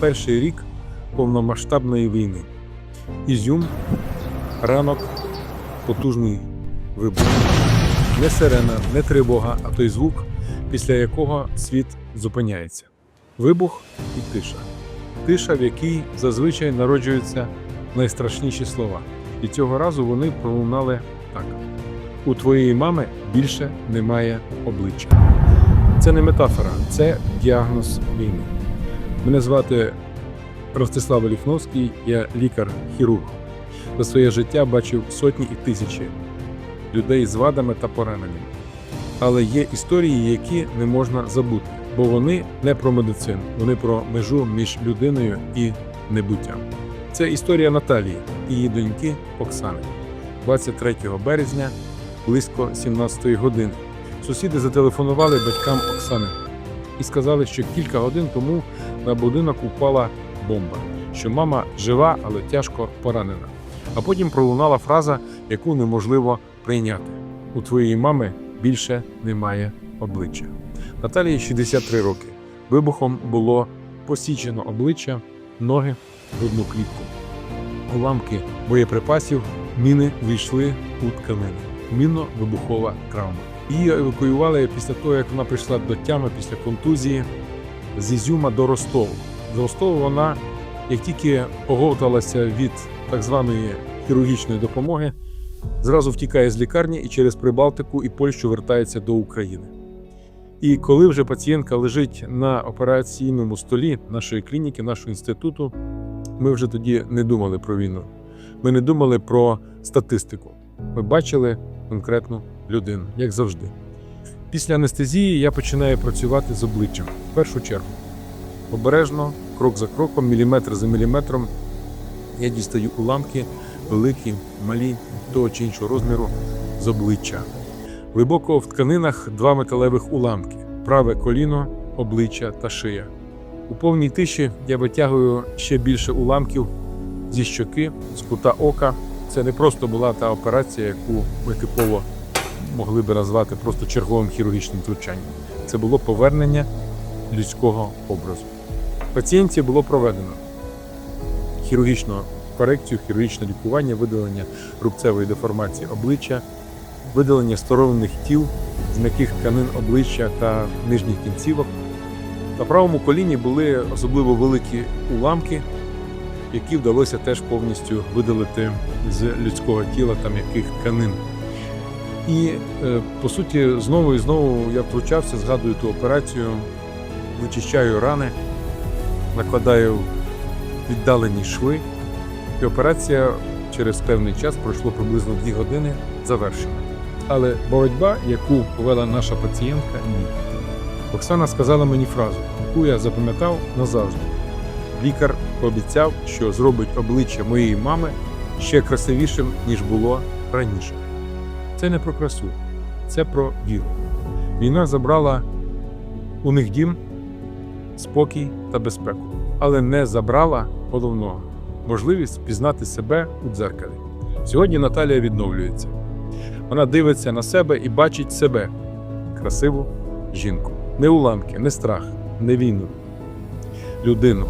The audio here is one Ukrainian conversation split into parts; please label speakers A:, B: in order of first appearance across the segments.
A: перший рік повномасштабної війни. Ізюм, ранок, потужний вибух. Не сирена, не тривога, а той звук, після якого світ зупиняється. Вибух і тиша. Тиша, в якій зазвичай народжуються найстрашніші слова. І цього разу вони пролунали так: у твоєї мами більше немає обличчя. Це не метафора, це діагноз війни. Мене звати Ростислав Оліхновський, я лікар-хірург. За своє життя бачив сотні і тисячі людей з вадами та пораненнями. Але є історії, які не можна забути, бо вони не про медицину, вони про межу між людиною і небуттям. Це історія Наталії і її доньки Оксани. 23 березня близько 17 години. Сусіди зателефонували батькам Оксани і сказали, що кілька годин тому на будинок упала бомба, що мама жива, але тяжко поранена. А потім пролунала фраза, яку неможливо прийняти: у твоєї мами більше немає обличчя. Наталії 63 роки. Вибухом було посічено обличчя, ноги, грудну клітку. Уламки боєприпасів міни війшли у тканини. Мінно-вибухова травма. Її евакуювали після того, як вона прийшла до тями після контузії з Ізюма до Ростову. З Ростову вона, як тільки оговталася від так званої хірургічної допомоги, зразу втікає з лікарні і через Прибалтику і Польщу вертається до України. І коли вже пацієнтка лежить на операційному столі нашої клініки, нашого інституту, ми вже тоді не думали про війну. Ми не думали про статистику. Ми бачили конкретну людину, як завжди. Після анестезії я починаю працювати з обличчям в першу чергу. Обережно, крок за кроком, міліметр за міліметром, я дістаю уламки великі, малі, того чи іншого розміру з обличчя. Глибоко в тканинах два металевих уламки: праве коліно, обличчя та шия. У повній тиші я витягую ще більше уламків зі щоки, з кута ока. Це не просто була та операція, яку ми типово могли би назвати просто черговим хірургічним втручанням. Це було повернення людського образу. Пацієнті було проведено хірургічну корекцію, хірургічне лікування, видалення рубцевої деформації обличчя, видалення сторонних тіл з м'яких тканин обличчя та нижніх кінцівок. На правому коліні були особливо великі уламки, які вдалося теж повністю видалити з людського тіла та м'яких тканин. І е, по суті, знову і знову я втручався, згадую ту операцію, вичищаю рани, накладаю віддалені шви. І операція через певний час пройшло приблизно 2 години завершена. Але боротьба, яку повела наша пацієнтка, ні. Оксана сказала мені фразу, яку я запам'ятав назавжди. Лікар пообіцяв, що зробить обличчя моєї мами ще красивішим, ніж було раніше. Це не про красу, це про віру. Війна забрала у них дім, спокій та безпеку, але не забрала головного можливість пізнати себе у дзеркалі. Сьогодні Наталія відновлюється. Вона дивиться на себе і бачить себе красиву жінку. Не уламки, не страх, не війну, людину.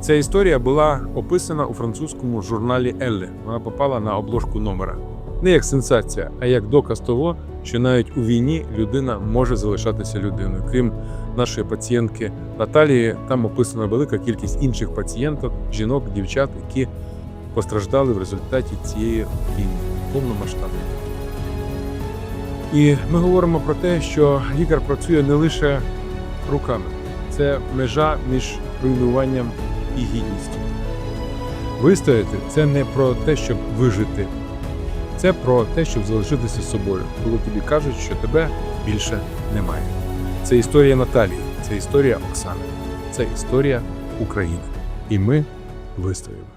A: Ця історія була описана у французькому журналі Елле. Вона попала на обложку номера. Не як сенсація, а як доказ того, що навіть у війні людина може залишатися людиною. Крім нашої пацієнтки Наталії, там описана велика кількість інших пацієнток, жінок, дівчат, які постраждали в результаті цієї війни повномасштабної. І ми говоримо про те, що лікар працює не лише руками, це межа між руйнуванням і гідністю. Вистояти це не про те, щоб вижити, це про те, щоб залишитися собою, коли тобі кажуть, що тебе більше немає. Це історія Наталії, це історія Оксани, це історія України. І ми вистоїмо.